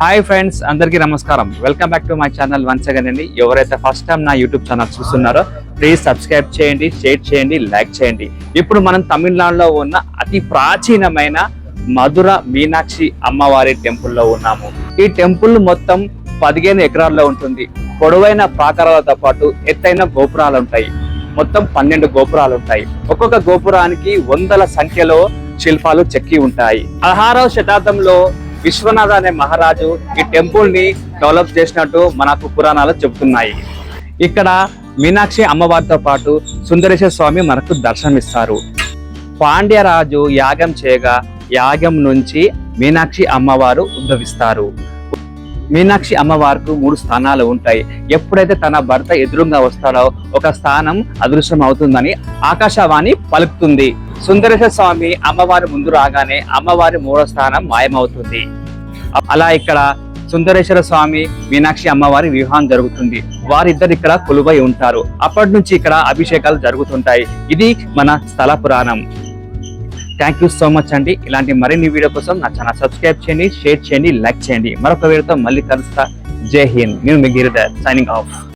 Hi friends అందరికీ నమస్కారం. Welcome back to my channel once again అండి. ఎవరైతే ఫస్ట్ టైం నా యూట్యూబ్ ఛానల్ చూస్తున్నారో ప్లీజ్ సబ్స్క్రైబ్ చేయండి షేర్ చేయండి లైక్ చేయండి. ఇప్పుడు మనం తమిళనాడులో ఉన్న అతి ప్రాచీనమైన మధుర మీనాక్షి అమ్మవారి టెంపుల్లో ఉన్నాము. ఈ టెంపుల్ మొత్తం పదిహేను ఎకరాల్లో ఉంటుంది. పొడవైన ప్రాకారాలతో పాటు ఎత్తైన గోపురాలు ఉంటాయి. మొత్తం పన్నెండు గోపురాలు ఉంటాయి. ఒక్కొక్క గోపురానికి వందల సంఖ్యలో శిల్పాలు చెక్కి ఉంటాయి. పదహారవ శతాబ్దంలో విశ్వనాథ అనే మహారాజు ఈ టెంపుల్ని డెవలప్ చేసినట్టు మనకు పురాణాలు చెబుతున్నాయి. ఇక్కడ మీనాక్షి అమ్మవారితో పాటు సుందరేశ్వర స్వామి మనకు దర్శనమిస్తారు. పాండ్యరాజు యాగం చేయగా యాగం నుంచి మీనాక్షి అమ్మవారు ఉద్భవిస్తారు. మీనాక్షి అమ్మవారికి మూడు స్థానాలు ఉంటాయి. ఎప్పుడైతే తన భర్త ఎదురుగా వస్తాడో ఒక స్థానం అదృశ్యం అవుతుందని ఆకాశవాణి పలుకుతుంది. సుందరేశ్వర స్వామి అమ్మవారి ముందు రాగానే అమ్మవారి మూడో స్థానం మాయమవుతుంది. అలా ఇక్కడ సుందరేశ్వర స్వామి మీనాక్షి అమ్మవారి వివాహం జరుగుతుంది. వారిద్దరు ఇక్కడ కొలువై ఉంటారు. అప్పటి నుంచి ఇక్కడ అభిషేకాలు జరుగుతుంటాయి. ఇది మన స్థల పురాణం. థ్యాంక్ యూ సో మచ్ అండి. ఇలాంటి మరిన్ని వీడియో కోసం నా ఛానల్ సబ్స్క్రైబ్ చేయండి షేర్ చేయండి లైక్ చేయండి. మరొక వీడియోతో మళ్ళీ కలుస్తా. జై హింద్. నేను మీ గిరిధర్ సైనింగ్ ఆఫ్